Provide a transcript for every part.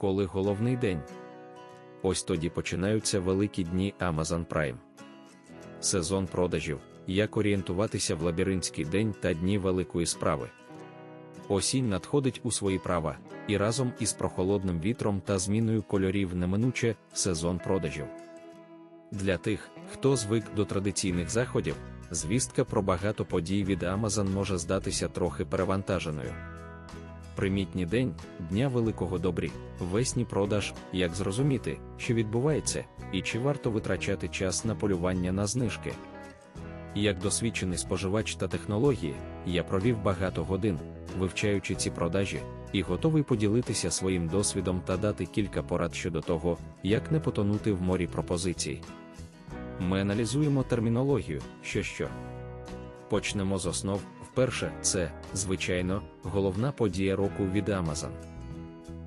коли головний день. Ось тоді починаються великі дні Amazon Prime. Сезон продажів, як орієнтуватися в лабіринтський день та дні великої справи. Осінь надходить у свої права, і разом із прохолодним вітром та зміною кольорів неминуче сезон продажів. Для тих, хто звик до традиційних заходів, звістка про багато подій від Amazon може здатися трохи перевантаженою. Примітні день, Дня Великого Добрі, весні продаж, як зрозуміти, що відбувається, і чи варто витрачати час на полювання на знижки. Як досвідчений споживач та технології, я провів багато годин, вивчаючи ці продажі, і готовий поділитися своїм досвідом та дати кілька порад щодо того, як не потонути в морі пропозицій. Ми аналізуємо термінологію, що що. Почнемо з основ. Вперше, це, звичайно, головна подія року від Amazon.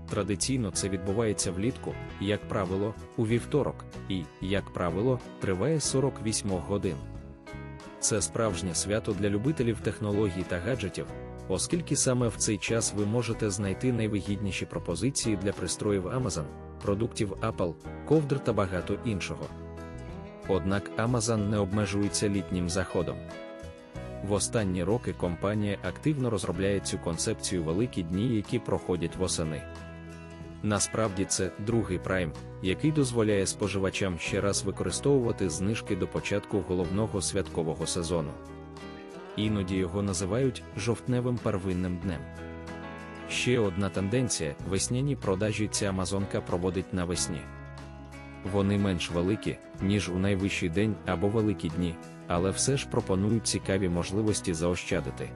Традиційно це відбувається влітку, як правило, у вівторок, і, як правило, триває 48 годин. Це справжнє свято для любителів технологій та гаджетів, оскільки саме в цей час ви можете знайти найвигідніші пропозиції для пристроїв Amazon, продуктів Apple, ковдр та багато іншого. Однак Amazon не обмежується літнім заходом. В останні роки компанія активно розробляє цю концепцію великі дні, які проходять восени. Насправді це другий прайм, який дозволяє споживачам ще раз використовувати знижки до початку головного святкового сезону. Іноді його називають жовтневим первинним днем. Ще одна тенденція: весняні продажі ця Амазонка проводить навесні. Вони менш великі, ніж у найвищий день або великі дні, але все ж пропонують цікаві можливості заощадити.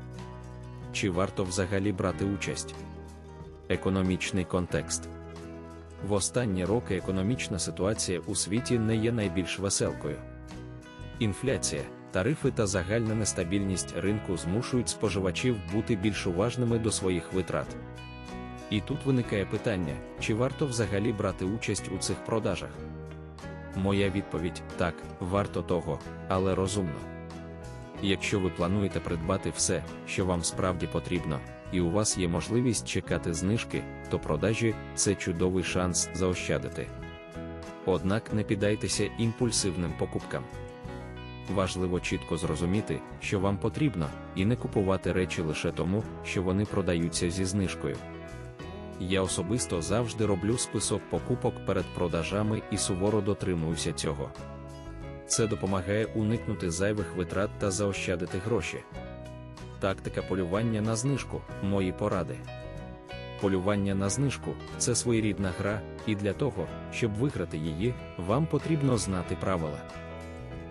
Чи варто взагалі брати участь? Економічний контекст в останні роки економічна ситуація у світі не є найбільш веселкою. Інфляція, тарифи та загальна нестабільність ринку змушують споживачів бути більш уважними до своїх витрат. І тут виникає питання, чи варто взагалі брати участь у цих продажах. Моя відповідь так, варто того, але розумно. Якщо ви плануєте придбати все, що вам справді потрібно, і у вас є можливість чекати знижки, то продажі це чудовий шанс заощадити. Однак не піддайтеся імпульсивним покупкам. Важливо чітко зрозуміти, що вам потрібно, і не купувати речі лише тому, що вони продаються зі знижкою. Я особисто завжди роблю список покупок перед продажами і суворо дотримуюся цього. Це допомагає уникнути зайвих витрат та заощадити гроші. Тактика полювання на знижку мої поради. Полювання на знижку це своєрідна гра, і для того, щоб виграти її, вам потрібно знати правила.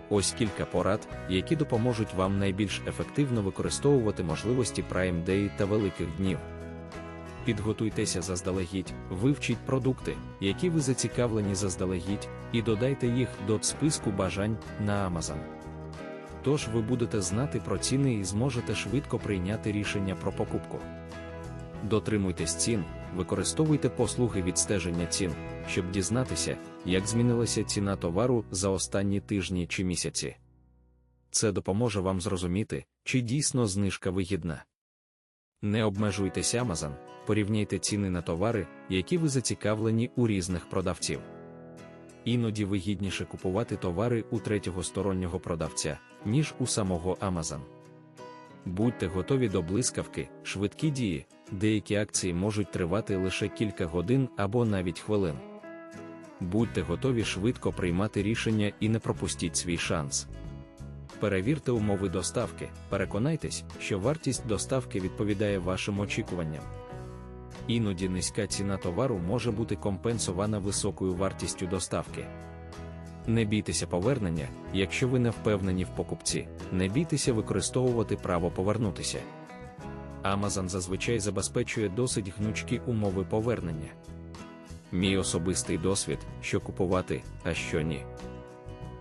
Ось кілька порад, які допоможуть вам найбільш ефективно використовувати можливості Prime Day та великих днів. Підготуйтеся заздалегідь, вивчіть продукти, які ви зацікавлені заздалегідь, і додайте їх до списку бажань на Amazon. Тож ви будете знати про ціни і зможете швидко прийняти рішення про покупку. Дотримуйтесь цін, використовуйте послуги відстеження цін, щоб дізнатися, як змінилася ціна товару за останні тижні чи місяці. Це допоможе вам зрозуміти, чи дійсно знижка вигідна. Не обмежуйтесь Amazon, порівняйте ціни на товари, які ви зацікавлені у різних продавців. Іноді вигідніше купувати товари у третього стороннього продавця, ніж у самого Amazon. Будьте готові до блискавки, швидкі дії, деякі акції можуть тривати лише кілька годин або навіть хвилин. Будьте готові швидко приймати рішення і не пропустіть свій шанс. Перевірте умови доставки, переконайтесь, що вартість доставки відповідає вашим очікуванням. Іноді низька ціна товару може бути компенсована високою вартістю доставки. Не бійтеся повернення, якщо ви не впевнені в покупці, не бійтеся використовувати право повернутися. Amazon зазвичай забезпечує досить гнучкі умови повернення. Мій особистий досвід, що купувати, а що ні.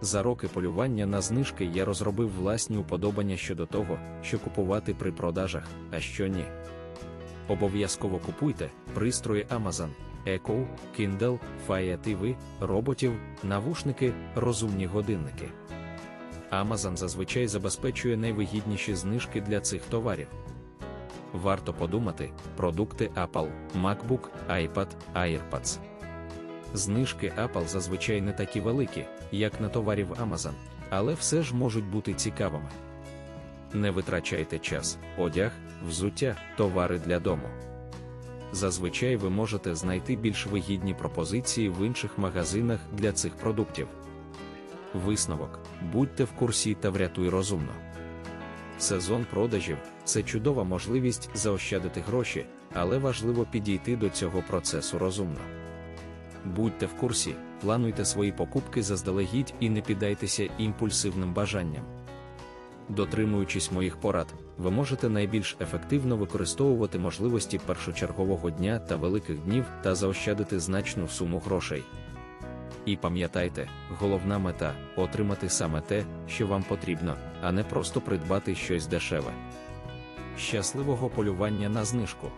За роки полювання на знижки я розробив власні уподобання щодо того, що купувати при продажах, а що ні. Обов'язково купуйте пристрої Amazon, Echo, Kindle, Fire TV, роботів, навушники, розумні годинники. Amazon зазвичай забезпечує найвигідніші знижки для цих товарів. Варто подумати, продукти Apple, MacBook, iPad, AirPods. Знижки Apple зазвичай не такі великі, як на товарів Amazon, але все ж можуть бути цікавими. Не витрачайте час, одяг, взуття, товари для дому. Зазвичай ви можете знайти більш вигідні пропозиції в інших магазинах для цих продуктів. Висновок: будьте в курсі та врятуй розумно. Сезон продажів це чудова можливість заощадити гроші, але важливо підійти до цього процесу розумно. Будьте в курсі, плануйте свої покупки заздалегідь і не піддайтеся імпульсивним бажанням. Дотримуючись моїх порад, ви можете найбільш ефективно використовувати можливості першочергового дня та великих днів та заощадити значну суму грошей. І пам'ятайте, головна мета отримати саме те, що вам потрібно, а не просто придбати щось дешеве. Щасливого полювання на знижку!